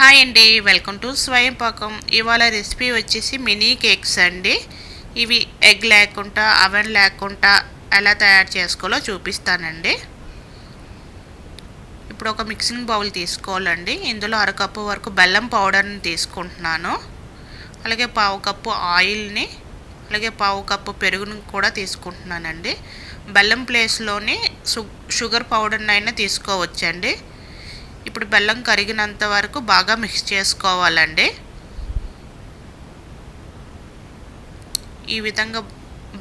Hi అండి welcome to స్వయం పాకం ఇవాళ రెసిపీ వచ్చేసి మినీ కేక్స్ అండి. ఇవి ఎగ్ లేకుండా అవెన్ లేకుండా ఎలా తయారు చేసుకోవాలో చూపిస్తానండి. ఇప్పుడు ఒక మిక్సింగ్ బౌల్ తీసుకోవాలండి. ఇందులో అరకప్పు వరకు బెల్లం పౌడర్ని తీసుకుంటున్నాను. అలాగే పావు కప్పు ఆయిల్ని అలాగే పావు కప్పు పెరుగుని కూడా తీసుకుంటున్నానండి. బెల్లం ప్లేస్లోని షుగర్ పౌడర్ని అయినా తీసుకోవచ్చండి. ఇప్పుడు బెల్లం కరిగినంత వరకు బాగా మిక్స్ చేసుకోవాలండి. ఈ విధంగా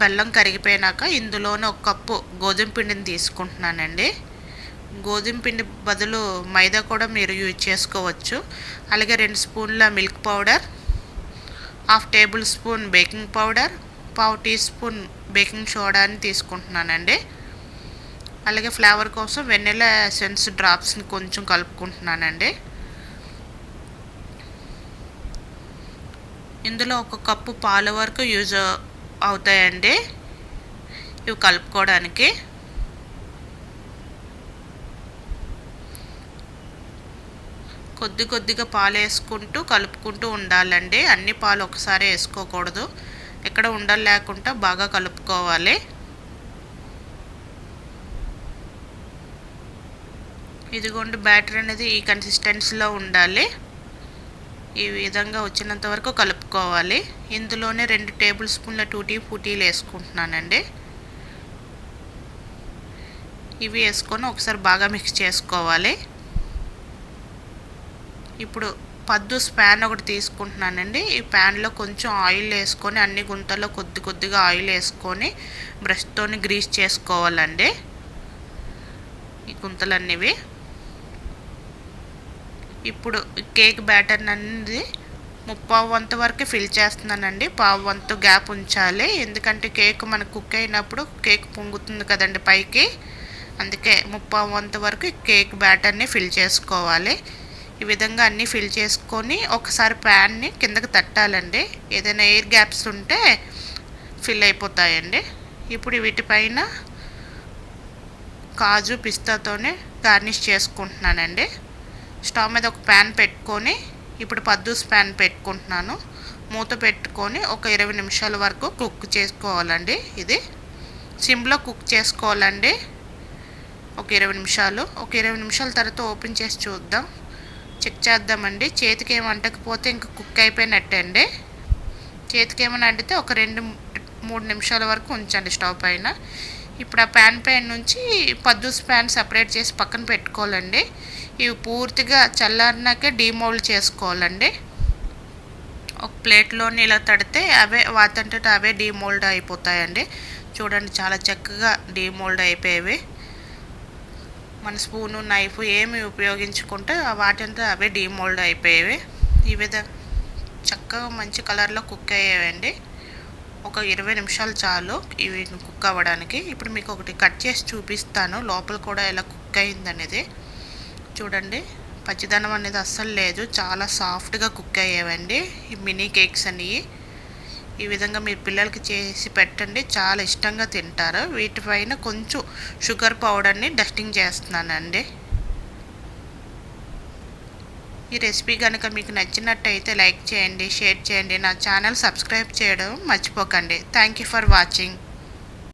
బెల్లం కరిగిపోయినాక ఇందులోనే ఒక కప్పు గోధుమ పిండిని తీసుకుంటున్నానండి. గోధుమ పిండి బదులు మైదా కూడా మీరు యూజ్ చేసుకోవచ్చు. అలాగే రెండు స్పూన్ల milk powder half tablespoon baking powder పావు టీ స్పూన్ బేకింగ్ సోడాని తీసుకుంటున్నానండి. అలాగే ఫ్లేవర్ కోసం వెన్నెల ఎసెన్స్ డ్రాప్స్ని కొంచెం కలుపుకుంటున్నానండి. ఇందులో ఒక కప్పు పాల వరకు యూజ్ అవుతాయండి. ఇవి కలుపుకోవడానికి. కొద్ది కొద్దిగా పాలు వేసుకుంటూ కలుపుకుంటూ ఉండాలండి. అన్ని పాలు ఒకసారి వేసుకోకూడదు. ఎక్కడ ఉండలేకుండా బాగా కలుపుకోవాలి. ఇదిగోండి బ్యాటర్ అనేది ఈ కన్సిస్టెన్సీలో ఉండాలి. ఈ విధంగా వచ్చినంత వరకు కలుపుకోవాలి. ఇందులోనే రెండు టేబుల్ స్పూన్ల టూటీ ఫూటీలు వేసుకుంటున్నానండి. ఇవి వేసుకొని ఒకసారి బాగా మిక్స్ చేసుకోవాలి. ఇప్పుడు పద్దుస్ స్పాన్ ఒకటి తీసుకుంటున్నానండి. ఈ ప్యాన్లో కొంచెం ఆయిల్ వేసుకొని అన్ని గుంతల్లో కొద్ది కొద్దిగా ఆయిల్ వేసుకొని బ్రష్తో గ్రీస్ చేసుకోవాలండి. ఈ గుంతలన్నీవి. ఇప్పుడు కేక్ బ్యాటర్ అనేది ముప్పావు వంతు వరకు ఫిల్ చేస్తున్నానండి. పావు వంతు గ్యాప్ ఉంచాలి. ఎందుకంటే కేక్ మనకు కుక్ అయినప్పుడు కేక్ పొంగుతుంది కదండి పైకి. అందుకే ముప్పావు వంతు వరకు కేక్ బ్యాటర్ని ఫిల్ చేసుకోవాలి. ఈ విధంగా అన్నీ ఫిల్ చేసుకొని ఒకసారి ప్యాన్ని కిందకి తట్టాలండి. ఏదైనా ఎయిర్ గ్యాప్స్ ఉంటే ఫిల్ అయిపోతాయండి. ఇప్పుడు వీటిపైన కాజు పిస్తాతోనే గార్నిష్ చేసుకుంటున్నానండి. స్టవ్ మీద ఒక ప్యాన్ పెట్టుకొని ఇప్పుడు పద్దూస్ ప్యాన్ పెట్టుకుంటున్నాను. మూత పెట్టుకొని ఒక ఇరవై నిమిషాల వరకు కుక్ చేసుకోవాలండి ఇది. సిమ్లో కుక్ చేసుకోవాలండి. ఒక ఇరవై నిమిషాలు. ఒక ఇరవై నిమిషాల తర్వాత ఓపెన్ చేసి చూద్దాం. చెక్ చేద్దామండి. చేతికి ఏమి అంటకపోతే ఇంక కుక్ అయిపోయినట్టే అండి చేతికి ఏమైనా అంటితే ఒక రెండు మూడు నిమిషాల వరకు ఉంచండి స్టవ్ పైన. ఇప్పుడు ఆ ప్యాన్ పైన నుంచి పద్దూస్ ప్యాన్ సపరేట్ చేసి పక్కన పెట్టుకోవాలండి. ఇవి పూర్తిగా చల్లారినాకే డీమోల్డ్ చేసుకోవాలండి. ఒక ప్లేట్లోని ఇలా తడితే అవే వాతంటే అవే డీమోల్డ్ అయిపోతాయండి. చూడండి చాలా చక్కగా డీమోల్డ్ అయిపోయేవి. మన స్పూను నైఫ్ ఏమి ఉపయోగించుకుంటే వాటింతా అవే డీమోల్డ్ అయిపోయేవి. ఈ విధంగా చక్కగా మంచి కలర్లో కుక్ అయ్యేవండి ఒక ఇరవై నిమిషాలు చాలు ఇవి కుక్ అవ్వడానికి. ఇప్పుడు మీకు ఒకటి కట్ చేసి చూపిస్తాను. లోపల కూడా ఎలా కుక్ అయిందనేది. చూడండి. పచ్చిదనం అనేది అస్సలు లేదు. చాలా సాఫ్ట్గా కుక్ అయ్యేవండి. ఈ మినీ కేక్స్ అనేవి. ఈ విధంగా మీరు పిల్లలకి చేసి పెట్టండి. చాలా ఇష్టంగా తింటారు. వీటిపైన కొంచెం షుగర్ పౌడర్ని డస్టింగ్ చేస్తున్నానండి. ఈ రెసిపీ కనుక మీకు నచ్చినట్టయితే లైక్ చేయండి షేర్ చేయండి. నా ఛానల్ సబ్స్క్రైబ్ చేయడం మర్చిపోకండి. Thank you for watching.